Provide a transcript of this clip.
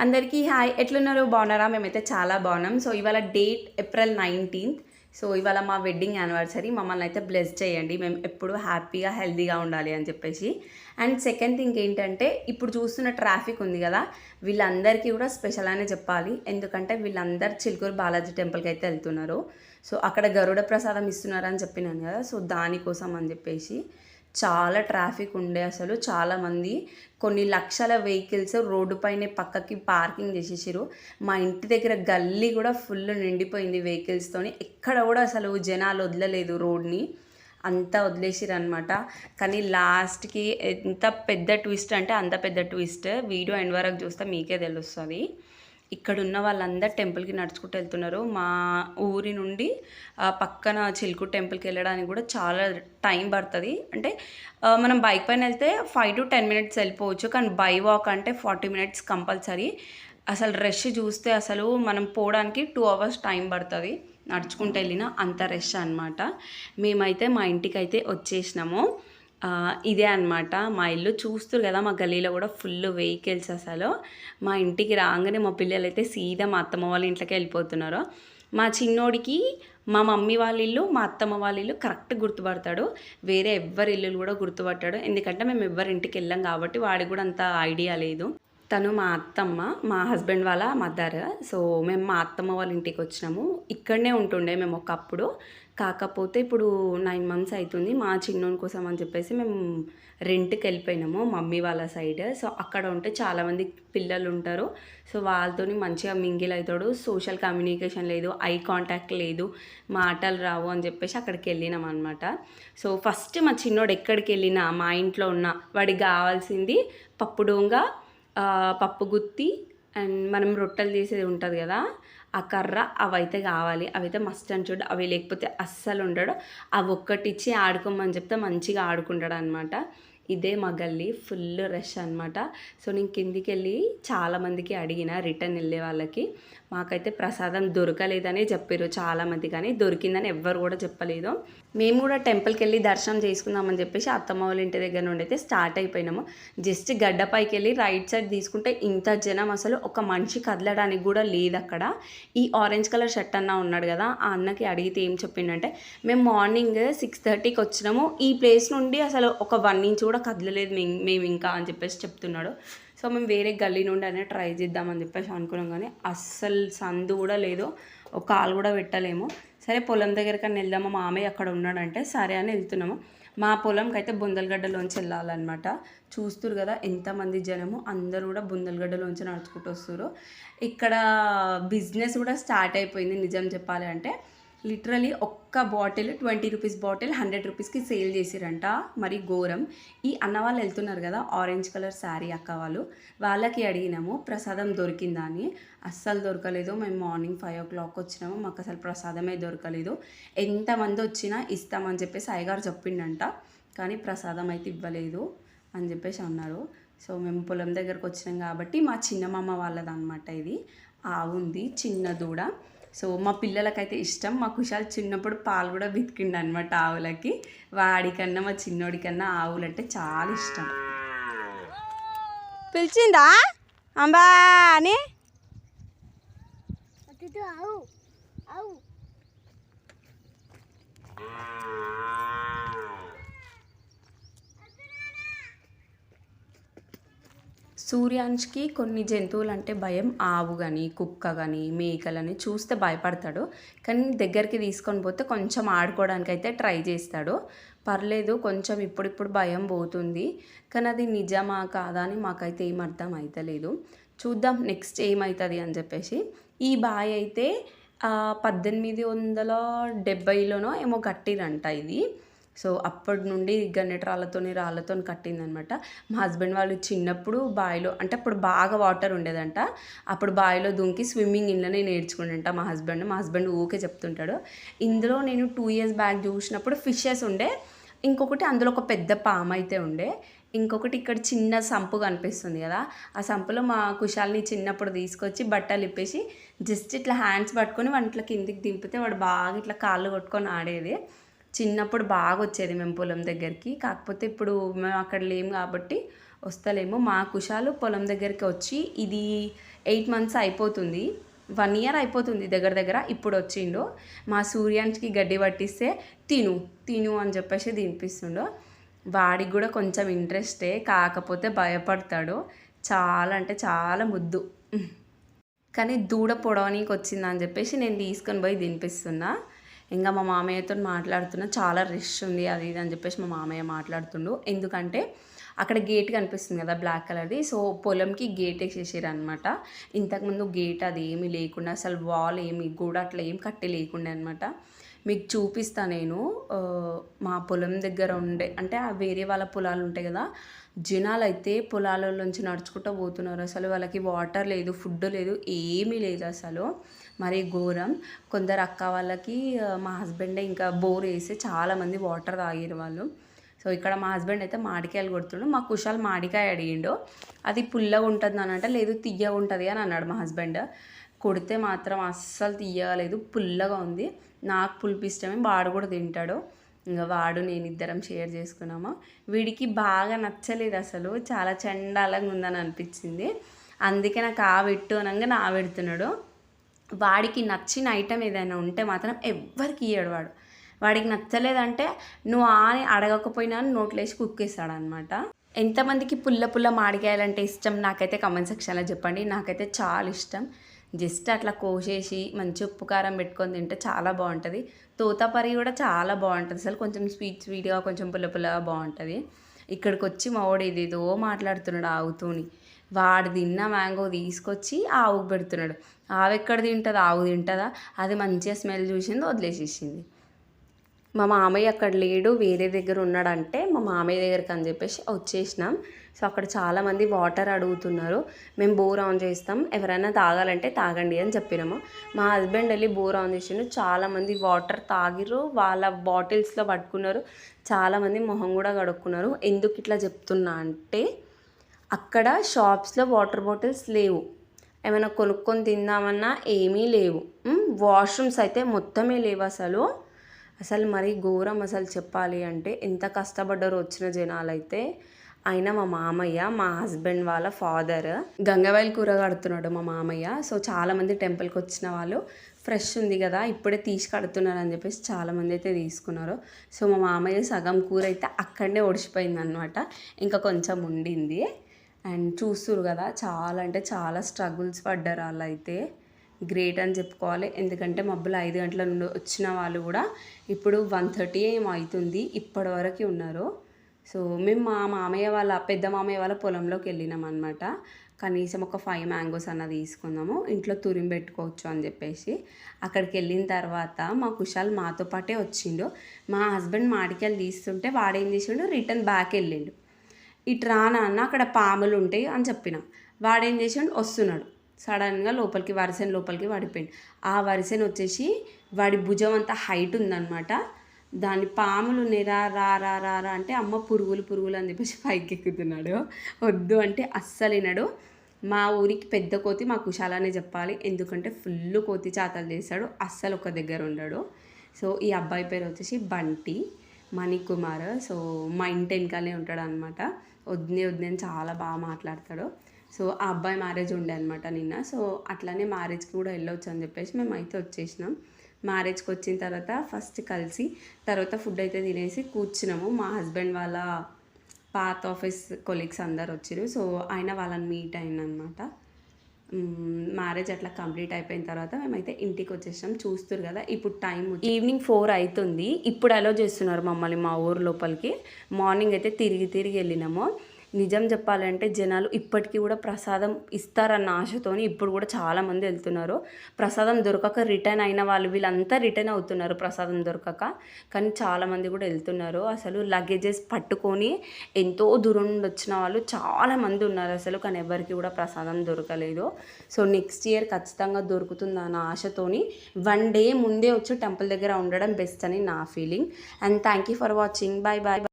అందరికీ హాయ్. ఎట్లున్నారు? బాగున్నారా? మేమైతే చాలా బాగున్నాం. సో ఇవాళ డేట్ ఏప్రిల్ నైన్టీన్త్. సో ఇవాళ మా వెడ్డింగ్ యానివర్సరీ. మమ్మల్ని అయితే బ్లెస్ చేయండి. మేము ఎప్పుడు హ్యాపీగా హెల్దీగా ఉండాలి అని చెప్పేసి. అండ్ సెకండ్ థింగ్ ఏంటంటే ఇప్పుడు చూస్తున్న ట్రాఫిక్ ఉంది కదా వీళ్ళందరికీ కూడా స్పెషల్ అనే చెప్పాలి. ఎందుకంటే వీళ్ళందరూ చిలుకూరు బాలాజీ టెంపుల్కి అయితే వెళ్తున్నారు. సో అక్కడ గరుడ ప్రసాదం ఇస్తున్నారని చెప్పినాను కదా సో దానికోసం అని చెప్పేసి. చాలా ట్రాఫిక్ ఉండే అసలు. చాలామంది కొన్ని లక్షల వెహికల్స్ రోడ్డు పైన పక్కకి పార్కింగ్ చేసేసారు మా ఇంటి దగ్గర గల్లీ కూడా ఫుల్ నిండిపోయింది వెహికల్స్తోని ఎక్కడ కూడా అసలు జనాలు వదలలేదు రోడ్ని. అంతా వదిలేసిరు అనమాట కానీ లాస్ట్కి ఎంత పెద్ద ట్విస్ట్ అంటే అంత పెద్ద ట్విస్ట్. వీడియో ఎండ్ వరకు చూస్తే మీకే తెలుస్తుంది. ఇక్కడ ఉన్న వాళ్ళందరూ టెంపుల్కి నడుచుకుంటూ వెళ్తున్నారు. మా ఊరి నుండి పక్కన చిలుకు టెంపుల్కి వెళ్ళడానికి కూడా చాలా టైం పడుతుంది. అంటే మనం బైక్ పైన వెళ్తే ఫైవ్ టు టెన్ మినిట్స్ వెళ్ళిపోవచ్చు. కానీ బై వాక్ అంటే ఫార్టీ మినిట్స్ కంపల్సరీ. అసలు రష్ చూస్తే అసలు మనం పోవడానికి టూ అవర్స్ టైం పడుతుంది. నడుచుకుంటూ వెళ్ళిన అంత రష్ అనమాట మేమైతే మా ఇంటికి అయితే వచ్చేసినాము. ఇదే అన్నమాట. మా ఇల్లు చూస్తారు కదా మా గల్లీలో కూడా ఫుల్ వెహికల్స్ అసలు. మా ఇంటికి రాగానే మా పిల్లలు అయితే సీదా మా అత్తమ్మ వాళ్ళ ఇంట్లోకి వెళ్ళిపోతున్నారు. మా చిన్నోడికి మా మమ్మీ వాళ్ళ ఇల్లు మా అత్తమ్మ వాళ్ళ ఇల్లు కరెక్ట్ గుర్తుపడతాడు. వేరే ఎవ్వరి ఇల్లు కూడా గుర్తుపట్టాడు. ఎందుకంటే మేము ఎవ్వరి ఇంటికి వెళ్ళాం కాబట్టి వాడికి కూడా అంత ఐడియా లేదు. తను మా అత్తమ్మ మా హస్బెండ్ వాళ్ళ మదర్. సో మేము మా అత్తమ్మ వాళ్ళ ఇంటికి వచ్చినాము. ఇక్కడనే ఉంటుండే మేము ఒకప్పుడు. కాకపోతే ఇప్పుడు నైన్ మంత్స్ అవుతుంది మా చిన్నోని కోసం అని చెప్పేసి మేము రెంట్కి వెళ్ళిపోయినాము మమ్మీ వాళ్ళ సైడ్. సో అక్కడ ఉంటే చాలామంది పిల్లలు ఉంటారు. సో వాళ్ళతోని మంచిగా మింగిల్ అవుతాడు. సోషల్ కమ్యూనికేషన్ లేదు. ఐ కాంటాక్ట్ లేదు. మాటలు రావు అని చెప్పేసి అక్కడికి వెళ్ళినాం అనమాట సో ఫస్ట్ మా చిన్నోడు ఎక్కడికి వెళ్ళినా మా ఇంట్లో ఉన్న వాడికి కావాల్సింది పప్పు డోంగా పప్పు గుత్తి అండ్ మనం రొట్టెలు చేసేది ఉంటుంది కదా ఆ కర్ర అవైతే కావాలి. అవైతే మస్ట్ అని చూడు. అవి లేకపోతే అస్సలు ఉండడు. అవి ఒక్కటిచ్చి ఆడుకోమని చెప్తే మంచిగా ఆడుకుంటాడు అనమాట ఇదే మా గల్లీ. ఫుల్ రష్ అనమాట సో నేను కిందికి వెళ్ళి చాలామందికి అడిగిన రిటర్న్ వెళ్ళే వాళ్ళకి. మాకైతే ప్రసాదం దొరకలేదని చెప్పారు చాలామంది కానీ దొరికిందని ఎవ్వరు కూడా చెప్పలేదు. మేము కూడా టెంపుల్కి వెళ్ళి దర్శనం చేసుకుందామని చెప్పేసి అత్తమ్మ వాళ్ళ ఇంటి దగ్గర నుండి అయితే స్టార్ట్ అయిపోయినాము. జస్ట్ గడ్డపైకి వెళ్ళి రైట్ సైడ్ తీసుకుంటే ఇంత జనం అసలు ఒక మనిషి కదలడానికి కూడా లేదు అక్కడ. ఈ ఆరెంజ్ కలర్ షర్ట్ అన్న ఉన్నాడు కదా ఆ అన్నకి అడిగితే ఏం చెప్పిండంటే మేము మార్నింగ్ సిక్స్ థర్టీకి వచ్చినాము. ఈ ప్లేస్ నుండి అసలు ఒక వన్ ఇంచ్ కూడా కదలలేదు మేము ఇంకా అని చెప్పేసి చెప్తున్నాడు. సో మేము వేరే గల్లీ నుండి అనే ట్రై చేద్దామని చెప్పేసి అనుకున్నాం కానీ అస్సలు సందు కూడా లేదు. ఒక కాలు కూడా పెట్టలేము. సరే పొలం దగ్గరకన్నా వెళ్దామా? మామయ్య అక్కడ ఉన్నాడంటే సరే అని వెళ్తున్నాము. మా పొలంకి అయితే బుందలగడ్డలోంచి వెళ్ళాలన్నమాట. చూస్తురు కదా ఎంతమంది జనము అందరూ కూడా బుందలగడ్డలోంచి నడుచుకుంటూ వస్తారు. ఇక్కడ బిజినెస్ కూడా స్టార్ట్ అయిపోయింది నిజం చెప్పాలి అంటే లిటరలీ ఒక్క bottle twenty rupees bottle hundred రూపీస్కి సేల్ చేసిరంట. మరి ఘోరం. ఈ అన్న వాళ్ళు వెళ్తున్నారు కదా ఆరెంజ్ కలర్ శారీ అక్క వాళ్ళు. వాళ్ళకి అడిగినాము ప్రసాదం దొరికిందా అని అస్సలు దొరకలేదు. మేము మార్నింగ్ ఫైవ్ ఓ క్లాక్ వచ్చినాము. మాకు అసలు ప్రసాదమే దొరకలేదు. ఎంతమంది వచ్చినా ఇస్తామని చెప్పేసి అయ్యగారు చెప్పిండంట. కానీ ప్రసాదం అయితే ఇవ్వలేదు అని చెప్పేసి అన్నారు. సో మేము పొలం దగ్గరకు వచ్చినాం కాబట్టి మా చిన్నమామ వాళ్ళది అనమాట ఇది. ఆవుంది చిన్న దూడ. సో మా పిల్లలకైతే ఇష్టం. మా కుషాల్ చిన్నప్పుడు పాలు కూడా బితికిండు అనమాట ఆవులకి. వాడికన్నా మా చిన్నోడికన్నా ఆవులు అంటే చాలా ఇష్టం. పిలిచిందా? అంబా అని అటు అవు అవు సూర్యాంష్కి కొన్ని జంతువులు అంటే భయం. ఆవు కానీ కుక్క కానీ మేకలని చూస్తే భయపడతాడు. కానీ దగ్గరికి తీసుకొని పోతే కొంచెం ఆడుకోవడానికి అయితే ట్రై చేస్తాడు. పర్లేదు కొంచెం ఇప్పుడిప్పుడు భయం పోతుంది. కానీ అది నిజమా కాదా అని మాకైతే ఏం అర్థం అవుతలేదు చూద్దాం నెక్స్ట్ ఏమవుతుంది అని చెప్పేసి. ఈ బాయ్ అయితే పద్దెనిమిది వందల డెబ్బైలోనో ఏమో కట్టిరంట ఇది. సో అప్పటి నుండి గన్నెట రాళ్ళతోని రాళ్ళతో కట్టిందనమాట. మా హస్బెండ్ వాళ్ళు చిన్నప్పుడు బావిలో అంటే అప్పుడు బాగా వాటర్ ఉండేదంట. అప్పుడు బావిలో దుంకి స్విమ్మింగ్ ఇంట్లోనే నేర్చుకుంటా మా హస్బెండ్. మా హస్బెండ్ ఊకే చెప్తుంటాడు ఇందులో నేను టూ ఇయర్స్ బ్యాక్ చూసినప్పుడు ఫిషెస్ ఉండే ఇంకొకటి అందులో ఒక పెద్ద పాము అయితే ఉండే ఇంకొకటి ఇక్కడ చిన్న సంపు కనిపిస్తుంది కదా ఆ సంపులో మా కుషాల్ని చిన్నప్పుడు తీసుకొచ్చి బట్టలు ఇప్పేసి జస్ట్ ఇట్లా హ్యాండ్స్ పట్టుకొని వాటిలో కిందికి దింపితే వాడు బాగా ఇట్లా కాళ్ళు కొట్టుకొని ఆడేది. చిన్నప్పుడు బాగా వచ్చేది మేము పొలం దగ్గరికి. కాకపోతే ఇప్పుడు మేము అక్కడ లేము కాబట్టి వస్తలేము. మా కుషాలు పొలం దగ్గరికి వచ్చి ఇది ఎయిట్ మంత్స్ అయిపోతుంది. వన్ ఇయర్ అయిపోతుంది దగ్గర దగ్గర. ఇప్పుడు వచ్చిండు. మా సూర్యానికి గడ్డి పట్టిస్తే తిను తిను అని చెప్పేసి తినిపిస్తుండు. వాడికి కూడా కొంచెం ఇంట్రెస్టే కాకపోతే భయపడతాడు. చాలా అంటే చాలా ముద్దు. కానీ దూడ పొడవనీకి వచ్చిందని చెప్పేసి నేను తీసుకొని పోయి తినిపిస్తున్నా. ఇంకా మా మామయ్యతో మాట్లాడుతున్నా. చాలా రిష్ ఉంది అది ఇది అని చెప్పేసి మా మామయ్య మాట్లాడుతుండు. ఎందుకంటే అక్కడ గేట్ కనిపిస్తుంది కదా బ్లాక్ కలర్ది. సో పొలంకి గేట్ వేసేసారు అనమాట ఇంతకుముందు గేట్ అది ఏమీ లేకుండా అసలు వాల్ ఏమి కూడా అట్లా ఏం కట్టి లేకుండా అనమాట మీకు చూపిస్తా నేను. మా పొలం దగ్గర ఉండే అంటే ఆ వేరే వాళ్ళ పొలాలు ఉంటాయి కదా జనాలు అయితే పొలాలలోంచి నడుచుకుంటూ పోతున్నారు. అసలు వాళ్ళకి వాటర్ లేదు ఫుడ్ లేదు ఏమీ లేదు అసలు. మరి ఘోరం. కొందరు అక్క వాళ్ళకి మా హస్బెండే ఇంకా బోర్ వేసి చాలామంది వాటర్ తాగారు వాళ్ళు. సో ఇక్కడ మా హస్బెండ్ అయితే మాడికాయలు కొడుతుండు. మా కుషాల్ మాడికాయ అడిగిండు. అది పుల్లగా ఉంటుంది అని అంటే లేదు తియ్యగా ఉంటుంది అని అన్నాడు మా హస్బెండ్. కొడితే మాత్రం అస్సలు తీయలేదు పుల్లగా ఉంది. నాకు పులుపు ఇష్టమే వాడు కూడా తింటాడు. ఇంకా వాడు నేను ఇద్దరం షేర్ చేసుకున్నాము. వీడికి బాగా నచ్చలేదు అసలు చాలా చండాలంగా ఉందని అనిపించింది. అందుకే నాకు ఆ పెట్టు అనగా నా పెడుతున్నాడు. వాడికి నచ్చిన ఐటెం ఏదైనా ఉంటే మాత్రం ఎవ్వరికి ఇయ్యాడు వాడు. వాడికి నచ్చలేదంటే నువ్వు అని అడగకపోయినా నోట్లో వేసి కుక్కేస్తాడు అనమాట ఎంతమందికి పుల్ల పుల్ల మాడికాయలంటే ఇష్టం? నాకైతే కమెంట్ సెక్షన్లో చెప్పండి. నాకైతే చాలా ఇష్టం. జస్ట్ అట్లా కోసేసి మంచి ఉప్పు కారం పెట్టుకొని తింటే చాలా బాగుంటుంది. తోతాపరి కూడా చాలా బాగుంటుంది. అసలు కొంచెం స్వీట్ స్వీట్గా కొంచెం పుల్ల పుల్లగా బాగుంటుంది. ఇక్కడికి వచ్చి మా వాడు ఏదేదో మాట్లాడుతున్నాడు ఆవుతోని. వాడు తిన్న మ్యాంగో తీసుకొచ్చి ఆవుకు పెడుతున్నాడు. ఆవు ఎక్కడ తింటుంది? ఆవు తింటుందా? అది మంచిగా స్మెల్ చూసింది వదిలేసేసింది. మా మామయ్య అక్కడ లేడు వేరే దగ్గర ఉన్నాడంటే మా మామయ్య దగ్గరికి అని చెప్పేసి వచ్చేసినాం. సో అక్కడ చాలామంది వాటర్ అడుగుతున్నారు. మేము బోర్ ఆన్ చేస్తాం. ఎవరైనా తాగాలంటే తాగండి అని చెప్పినాము. మా హస్బెండ్ వెళ్ళి బోర్ ఆన్ చేసిండు. చాలామంది వాటర్ తాగిరు వాళ్ళ బాటిల్స్లో పట్టుకున్నారు. చాలామంది మొహం కూడా కడుక్కున్నారు. ఎందుకు ఇట్లా చెప్తున్నా అంటే అక్కడ షాప్స్లో వాటర్ బాటిల్స్ లేవు. ఏమైనా కొనుక్కొని తిందామన్నా ఏమీ లేవు. వాష్రూమ్స్ అయితే మొత్తమే లేవు అసలు. అసలు మరి ఘోరం అసలు చెప్పాలి అంటే ఎంత కష్టపడ్డారు వచ్చిన జనాలు అయితే అయినా మా మామయ్య మా హస్బెండ్ వాళ్ళ ఫాదర్ గంగవాయిల్ కూర కడుతున్నాడు మా మామయ్య. సో చాలామంది టెంపుల్కి వచ్చిన వాళ్ళు ఫ్రెష్ ఉంది కదా ఇప్పుడే తీసి కడుతున్నారు అని చెప్పేసి చాలామంది అయితే తీసుకున్నారు. సో మా మామయ్య సగం కూర అయితే అక్కడనే ఒడిచిపోయింది అనమాట ఇంకా కొంచెం ఉండింది. అండ్ చూస్తురు కదా చాలా అంటే చాలా స్ట్రగుల్స్ పడ్డారు వాళ్ళు అయితే గ్రేట్ అని చెప్పుకోవాలి. ఎందుకంటే మబ్బులు ఐదు గంటల నుండి వచ్చిన వాళ్ళు కూడా ఇప్పుడు వన్ థర్టీ ఏం అవుతుంది ఇప్పటి వరకు ఉన్నారు. సో మేము మా మామయ్య వాళ్ళ పెద్ద మామయ్య వాళ్ళ పొలంలోకి వెళ్ళినాం అనమాట కనీసం ఒక ఫైవ్ మ్యాంగోస్ అన్న తీసుకుందాము ఇంట్లో తురిమి పెట్టుకోవచ్చు అని చెప్పేసి. అక్కడికి వెళ్ళిన తర్వాత మా కుషాల్ మాతో పాటే వచ్చిండు. మా హస్బెండ్ మాడికాయలు తీస్తుంటే వాడేం చేసిండు? రిటర్న్ బ్యాక్ వెళ్ళిండు. ఇటు రానా అన్న అక్కడ పాములు ఉంటాయి అని చెప్పిన. వాడేం చేసిండు? వస్తున్నాడు. సడన్గా లోపలికి వరిసెన్ లోపలికి పడిపోయింది ఆ వరిసెన్ వచ్చేసి వాడి భుజం అంత హైట్ ఉందన్నమాట. దాని పాములు నేరా రా రా రా రా అంటే అమ్మ పురుగులు పురుగులు అని చెప్పేసి పైకి ఎక్కుతున్నాడు వద్దు అంటే అస్సలు వినడు. మా ఊరికి పెద్ద కోతి మా కుశాలనే చెప్పాలి. ఎందుకంటే ఫుల్ కోతి చాతలు చేస్తాడు. అస్సలు ఒక దగ్గర ఉండడు. సో ఈ అబ్బాయి పేరు వచ్చేసి బంటి మణికుమార్. సో మా ఇంటి వెనకాలే ఉంటాడు అనమాట వద్దే వద్దే చాలా బాగా మాట్లాడతాడు. సో ఆ అబ్బాయి మ్యారేజ్ ఉండే అనమాట నిన్న. సో అట్లానే మ్యారేజ్కి కూడా వెళ్ళొచ్చు అని చెప్పేసి మేము అయితే వచ్చేసినాం మ్యారేజ్కి వచ్చిన తర్వాత ఫస్ట్ కలిసి తర్వాత ఫుడ్ అయితే తినేసి కూర్చున్నాము. మా హస్బెండ్ వాళ్ళ పాత ఆఫీస్ కొలీగ్స్ అందరు వచ్చారు సో ఆయన వాళ్ళని మీట్ అయిందనమాట మ్యారేజ్ అట్లా కంప్లీట్ అయిపోయిన తర్వాత మేమైతే ఇంటికి వచ్చేసాం చూస్తారు కదా ఇప్పుడు టైం ఈవినింగ్ ఫోర్ అవుతుంది ఇప్పుడు అలో చేస్తున్నారు మమ్మల్ని మా ఊరు లోపలికి. మార్నింగ్ అయితే తిరిగి తిరిగి వెళ్ళినాము. నిజం చెప్పాలంటే జనాలు ఇప్పటికీ కూడా ప్రసాదం ఇస్తారన్న ఆశతోని ఇప్పుడు కూడా చాలామంది వెళ్తున్నారు. ప్రసాదం దొరకక రిటర్న్ అయిన వాళ్ళు వీళ్ళంతా రిటర్న్ అవుతున్నారు ప్రసాదం దొరకక. కానీ చాలామంది కూడా వెళ్తున్నారు. అసలు లగేజెస్ పట్టుకొని ఎంతో దూరం నుండి వచ్చిన వాళ్ళు చాలామంది ఉన్నారు అసలు. కానీ ఎవరికి కూడా ప్రసాదం దొరకలేదు. సో నెక్స్ట్ ఇయర్ ఖచ్చితంగా దొరుకుతుంది అన్న ఆశతోని వన్ డే ముందే వచ్చి టెంపుల్ దగ్గర ఉండడం బెస్ట్ అని నా feeling. And thank you for watching. Bye bye